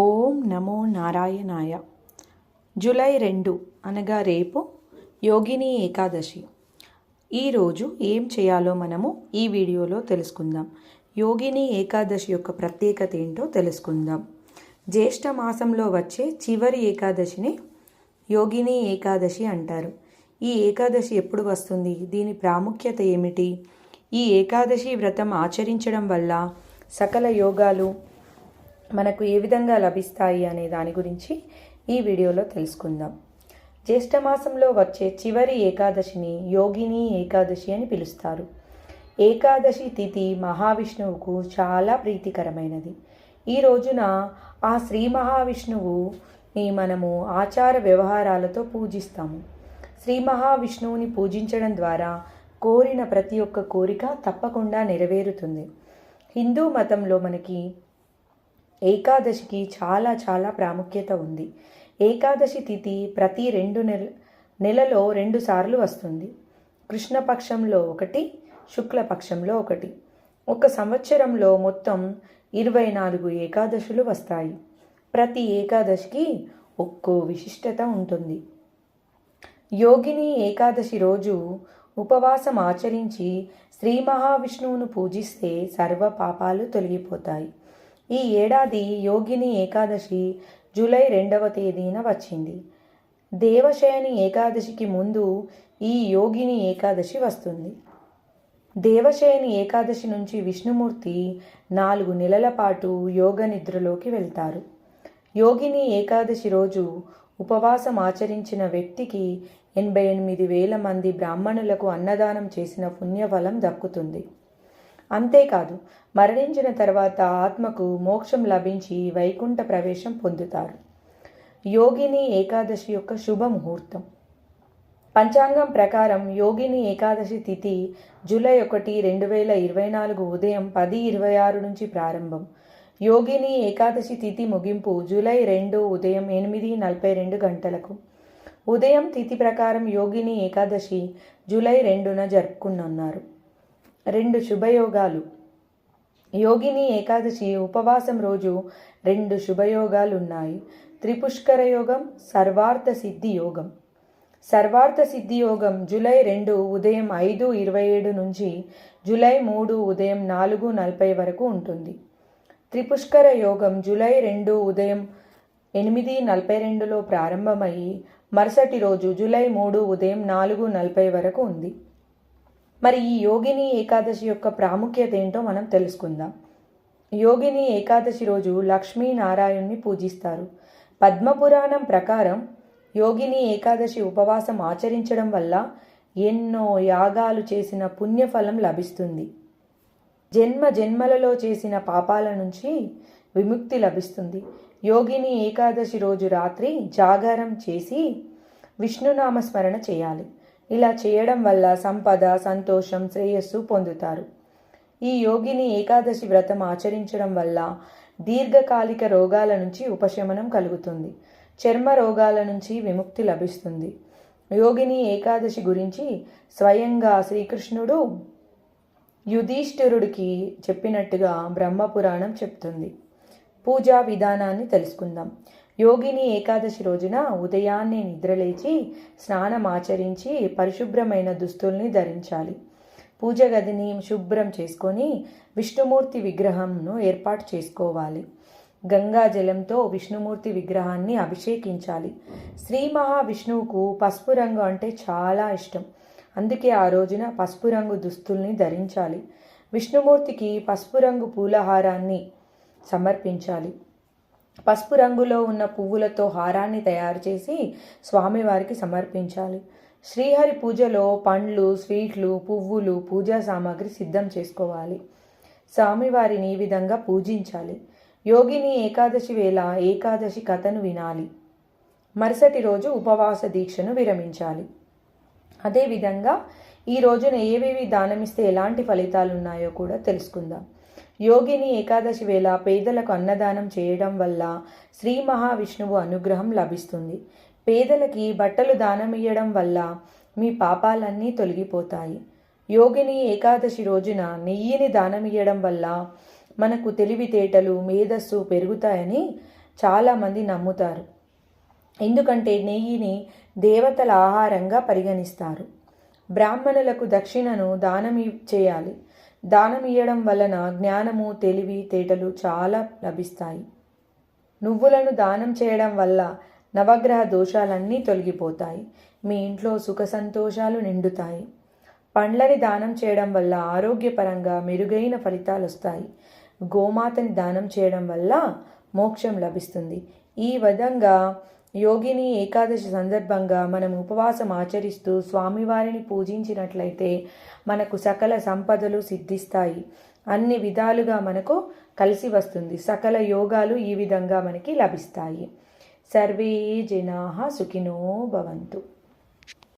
ఓం నమో నారాయణాయ. జూలై రెండు అనగా రేపు యోగిని ఏకాదశి. ఈరోజు ఏం చేయాలో మనము ఈ వీడియోలో తెలుసుకుందాం. యోగిని ఏకాదశి యొక్క ప్రత్యేకత ఏంటో తెలుసుకుందాం. జ్యేష్ఠ మాసంలో వచ్చే చివరి ఏకాదశిని యోగిని ఏకాదశి అంటారు. ఈ ఏకాదశి ఎప్పుడు వస్తుంది? దీని ప్రాముఖ్యత ఏమిటి? ఈ ఏకాదశి వ్రతం ఆచరించడం వల్ల సకల యోగాలు మనకు ఏ విధంగా లభిస్తాయి అనే దాని గురించి ఈ వీడియోలో తెలుసుకుందాం. జ్యేష్ఠమాసంలో వచ్చే చివరి ఏకాదశిని యోగిని ఏకాదశి అని పిలుస్తారు. ఏకాదశి తిథి మహావిష్ణువుకు చాలా ప్రీతికరమైనది. ఈ రోజున ఆ శ్రీ మహావిష్ణువుని మనము ఆచార వ్యవహారాలతో పూజిస్తాము. శ్రీ మహావిష్ణువుని పూజించడం ద్వారా కోరిన ప్రతి ఒక్క కోరిక తప్పకుండా నెరవేరుతుంది. హిందూ మతంలో మనకి ఏకాదశికి చాలా చాలా ప్రాముఖ్యత ఉంది. ఏకాదశి తిథి ప్రతి రెండు నెల నెలలో రెండు సార్లు వస్తుంది. కృష్ణపక్షంలో ఒకటి శుక్లపక్షంలో ఒకటి. ఒక సంవత్సరంలో మొత్తం ఇరవై నాలుగు ఏకాదశులు వస్తాయి. ప్రతి ఏకాదశికి ఒక్కో విశిష్టత ఉంటుంది. యోగిని ఏకాదశి రోజు ఉపవాసం ఆచరించి శ్రీ మహావిష్ణువును పూజిస్తే సర్వ పాపాలు తొలగిపోతాయి. ఈ ఏడాది యోగిని ఏకాదశి జూలై రెండవ తేదీన వచ్చింది. దేవశయని ఏకాదశికి ముందు ఈ యోగిని ఏకాదశి వస్తుంది. దేవశయని ఏకాదశి నుంచి విష్ణుమూర్తి నాలుగు నెలల పాటు యోగ నిద్రలోకి వెళ్తారు. యోగిని ఏకాదశి రోజు ఉపవాసం ఆచరించిన వ్యక్తికి ఎనభై ఎనిమిది వేల మంది బ్రాహ్మణులకు అన్నదానం చేసిన పుణ్యఫలం దక్కుతుంది. అంతేకాదు మరణించిన తర్వాత ఆత్మకు మోక్షం లభించి వైకుంఠ ప్రవేశం పొందుతారు. యోగిని ఏకాదశి యొక్క శుభ ముహూర్తం పంచాంగం ప్రకారం యోగిని ఏకాదశి తిథి జూలై ఒకటి రెండు వేల ఇరవై నాలుగు ఉదయం పది ఇరవై ఆరు నుంచి ప్రారంభం. యోగిని ఏకాదశి తిథి ముగింపు జూలై రెండు ఉదయం ఎనిమిది నలభై రెండు గంటలకు. ఉదయం తిథి ప్రకారం యోగిని ఏకాదశి జూలై రెండున జరుపుకున్నారు రెండు శుభయోగాలు. యోగిని ఏకాదశి ఉపవాసం రోజు రెండు శుభయోగాలు ఉన్నాయి త్రిపుష్కర యోగం సర్వార్థ సిద్ధి యోగం. సర్వార్థ సిద్ధి యోగం జూలై రెండు ఉదయం ఐదు ఇరవై ఏడు నుంచి జూలై మూడు ఉదయం నాలుగు నలభై వరకు ఉంటుంది. త్రిపుష్కర యోగం జూలై రెండు ఉదయం ఎనిమిది నలభై రెండులో ప్రారంభమయ్యి మరుసటి రోజు జూలై మూడు ఉదయం నాలుగు నలభై వరకు ఉంది. మరి ఈ యోగిని ఏకాదశి యొక్క ప్రాముఖ్యత ఏంటో మనం తెలుసుకుందాం. యోగిని ఏకాదశి రోజు లక్ష్మీనారాయణ్ణి పూజిస్తారు. పద్మపురాణం ప్రకారం యోగిని ఏకాదశి ఉపవాసం ఆచరించడం వల్ల ఎన్నో యాగాలు చేసిన పుణ్యఫలం లభిస్తుంది. జన్మ జన్మలలో చేసిన పాపాల నుంచి విముక్తి లభిస్తుంది. యోగిని ఏకాదశి రోజు రాత్రి జాగారం చేసి విష్ణునామ స్మరణ చేయాలి. ఇలా చేయడం వల్ల సంపద సంతోషం శ్రేయస్సు పొందుతారు. ఈ యోగిని ఏకాదశి వ్రతం ఆచరించడం వల్ల దీర్ఘకాలిక రోగాల నుంచి ఉపశమనం కలుగుతుంది. చర్మ రోగాల నుంచి విముక్తి లభిస్తుంది. యోగిని ఏకాదశి గురించి స్వయంగా శ్రీకృష్ణుడు యుధిష్ఠిరుడికి చెప్పినట్టుగా బ్రహ్మపురాణం చెప్తుంది. పూజా విధానాన్ని తెలుసుకుందాం. యోగిని ఏకాదశి రోజున ఉదయాన్నే నిద్రలేచి స్నానం ఆచరించి పరిశుభ్రమైన దుస్తుల్ని ధరించాలి. పూజ గదిని శుభ్రం చేసుకొని విష్ణుమూర్తి విగ్రహంను ఏర్పాటు చేసుకోవాలి. గంగా జలంతో విష్ణుమూర్తి విగ్రహాన్ని అభిషేకించాలి. శ్రీ మహావిష్ణువుకు పసుపు రంగు అంటే చాలా ఇష్టం. అందుకే ఆ రోజున పసుపు రంగు దుస్తుల్ని ధరించాలి. విష్ణుమూర్తికి పసుపు రంగు పూలహారాన్ని సమర్పించాలి. పసుపు రంగులో ఉన్న పువ్వులతో హారాన్ని తయారు చేసి స్వామివారికి సమర్పించాలి. శ్రీహరి పూజలో పండ్లు స్వీట్లు పువ్వులు పూజా సామాగ్రి సిద్ధం చేసుకోవాలి. స్వామివారిని ఈ విధంగా పూజించాలి. యోగిని ఏకాదశి వేళ ఏకాదశి కథను వినాలి. మరుసటి రోజు ఉపవాస దీక్షను విరమించాలి. అదేవిధంగా ఈ రోజున ఏవేవి దానమిస్తే ఎలాంటి ఫలితాలు ఉన్నాయో కూడా తెలుసుకుందాం. యోగిని ఏకాదశి వేళ పేదలకు అన్నదానం చేయడం వల్ల శ్రీ మహావిష్ణువు అనుగ్రహం లభిస్తుంది. పేదలకి బట్టలు దానమియ్యడం వల్ల మీ పాపాలన్నీ తొలగిపోతాయి. యోగిని ఏకాదశి రోజున నెయ్యిని దానమియ్యడం వల్ల మనకు తెలివితేటలు మేధస్సు పెరుగుతాయని చాలామంది నమ్ముతారు. ఎందుకంటే నెయ్యిని దేవతల ఆహారంగా పరిగణిస్తారు. బ్రాహ్మణులకు దక్షిణను దానం చేయాలి. దానం ఇవ్వడం వలన జ్ఞానము తెలివి తేటలు చాలా లభిస్తాయి. నువ్వులను దానం చేయడం వల్ల నవగ్రహ దోషాలన్నీ తొలగిపోతాయి. మీ ఇంట్లో సుఖ సంతోషాలు నిండుతాయి. పండ్లని దానం చేయడం వల్ల ఆరోగ్యపరంగా మెరుగైన ఫలితాలు వస్తాయి. గోమాతని దానం చేయడం వల్ల మోక్షం లభిస్తుంది. ఈ విధంగా యోగిని ఏకాదశి సందర్భంగా మనం ఉపవాసం ఆచరిస్తూ స్వామివారిని పూజించినట్లయితే మనకు సకల సంపదలు సిద్ధిస్తాయి. అన్ని విధాలుగా మనకు కలిసి వస్తుంది. సకల యోగాలు ఈ విధంగా మనకి లభిస్తాయి. సర్వే జనా సుఖినో భవంతు.